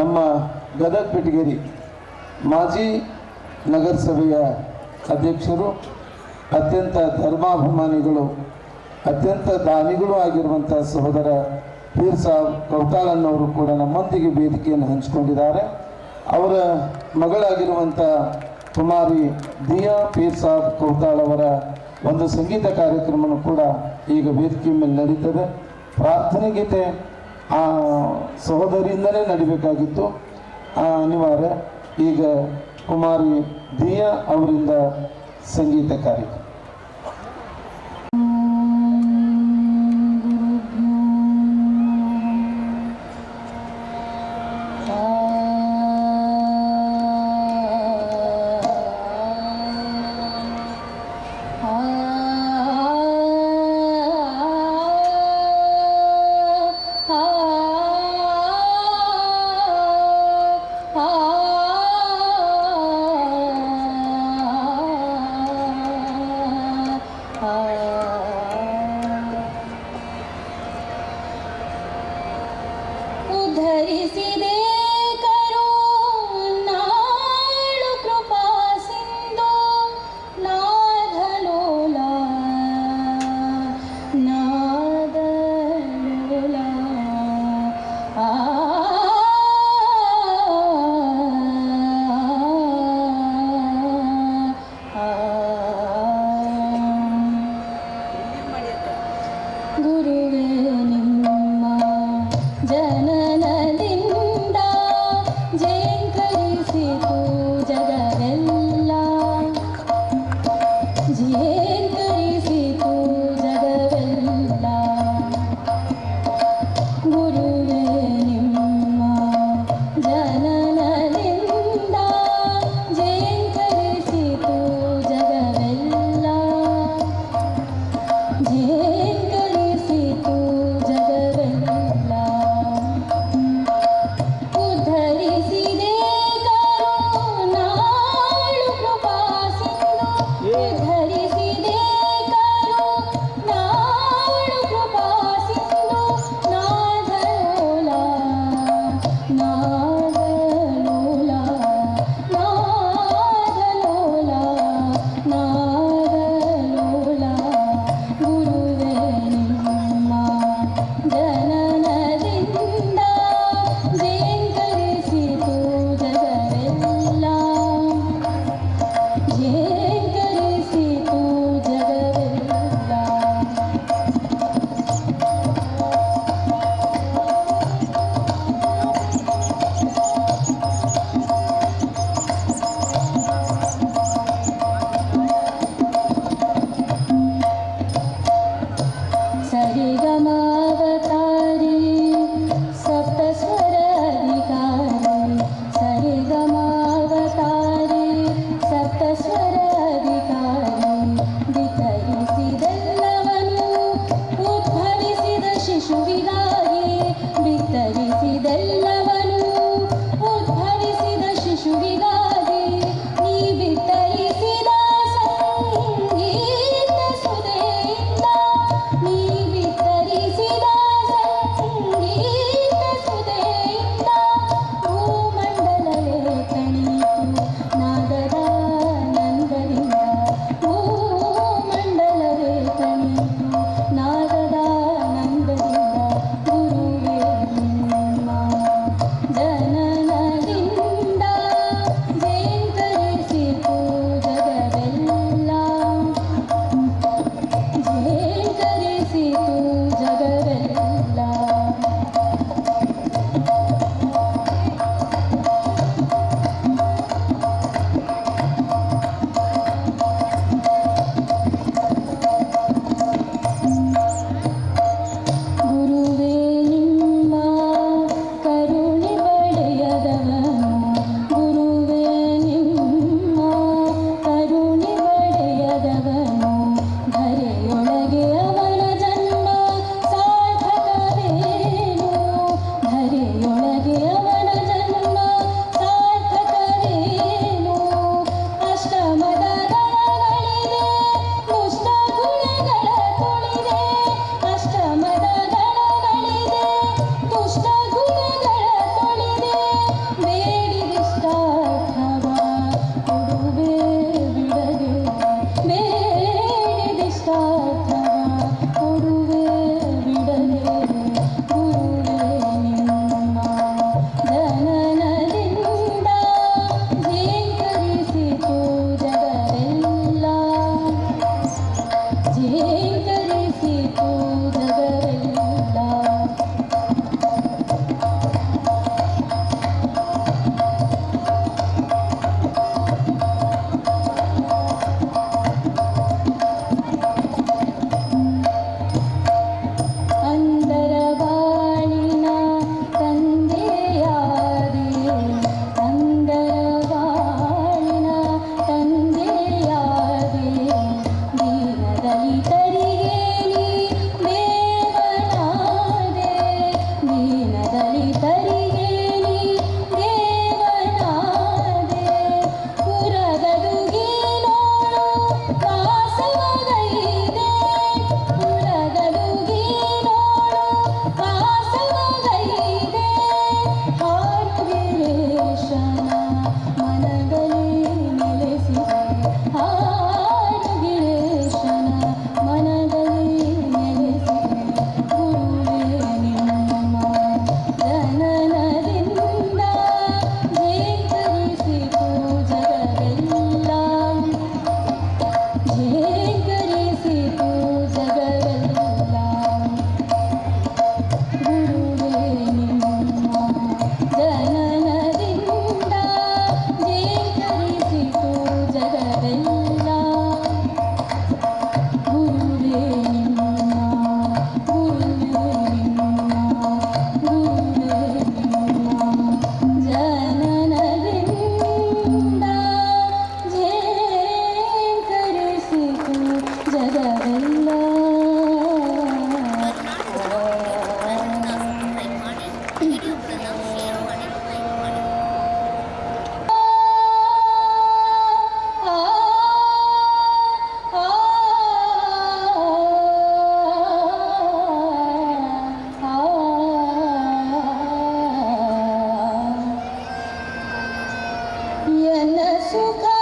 ನಮ್ಮ ಗದಗ ಬೆಟಗೇರಿ ಮಾಜಿ ನಗರಸಭೆಯ ಅಧ್ಯಕ್ಷರು, ಅತ್ಯಂತ ಧರ್ಮಾಭಿಮಾನಿಗಳು, ಅತ್ಯಂತ ದಾನಿಗಳು ಆಗಿರುವಂಥ ಸಹೋದರ ಪೀರ್ ಸಾಬ್ ಕೌತಾಳನ್ನವರು ಕೂಡ ನಮ್ಮೊಂದಿಗೆ ವೇದಿಕೆಯನ್ನು ಹಂಚಿಕೊಂಡಿದ್ದಾರೆ. ಅವರ ಮಗಳಾಗಿರುವಂಥ ಕುಮಾರಿ ದಿಯಾ ಪೀರ್ ಸಾಬ್ ಕೌತಾಳ್ ಅವರ ಒಂದು ಸಂಗೀತ ಕಾರ್ಯಕ್ರಮನೂ ಕೂಡ ಈಗ ವೇದಿಕೆ ಮೇಲೆ ನಡೀತದೆ. ಪ್ರಾರ್ಥನೆ ಗೀತೆ ಆ ಸಹೋದರಿಯಿಂದಲೇ ನಡಿಬೇಕಾಗಿತ್ತು. ಆ ಅನಿವಾರ್ಯ. ಈಗ ಕುಮಾರಿ ದಿಯಾ ಅವರಿಂದ ಸಂಗೀತ ಕಾರ್ಯಕ್ರಮ ಉದ್ಧರಿಸಿದೆ 鎖が舞不够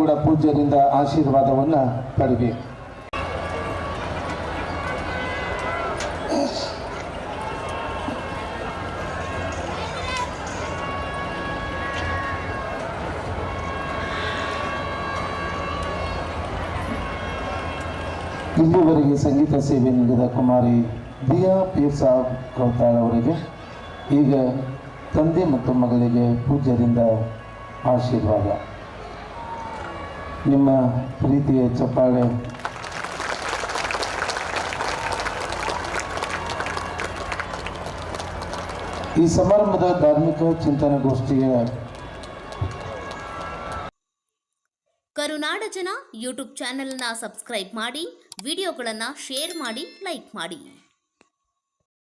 ಕೂಡ ಪೂಜ್ಯರಿಂದ ಆಶೀರ್ವಾದವನ್ನು ಪಡಿಬೇಕು ಇಲ್ಲಿವರೆಗೆ ಸಂಗೀತ ಸೇವೆ ನೀಡಿದ ಕುಮಾರಿ ದಿಯಾ ಪೀರ್ ಸಾಬ್ ಅವರಿಗೆ ಈಗ ತಂದೆ ಮತ್ತು ಮಗಳಿಗೆ ಪೂಜ್ಯರಿಂದ ಆಶೀರ್ವಾದ. ನಿಮ್ಮ ಪ್ರೀತಿಯ ಚಪ್ಪಾಳೆ. ಈ ಸಮಾರಂಭದ ಧಾರ್ಮಿಕ ಚಿಂತನೆಗೋಷ್ಠಿಗೆ ಕರುನಾಡ ಜನ ಯೂಟ್ಯೂಬ್ ಚಾನೆಲ್ನ ಸಬ್ಸ್ಕ್ರೈಬ್ ಮಾಡಿ, ವಿಡಿಯೋಗಳನ್ನು ಶೇರ್ ಮಾಡಿ, ಲೈಕ್ ಮಾಡಿ.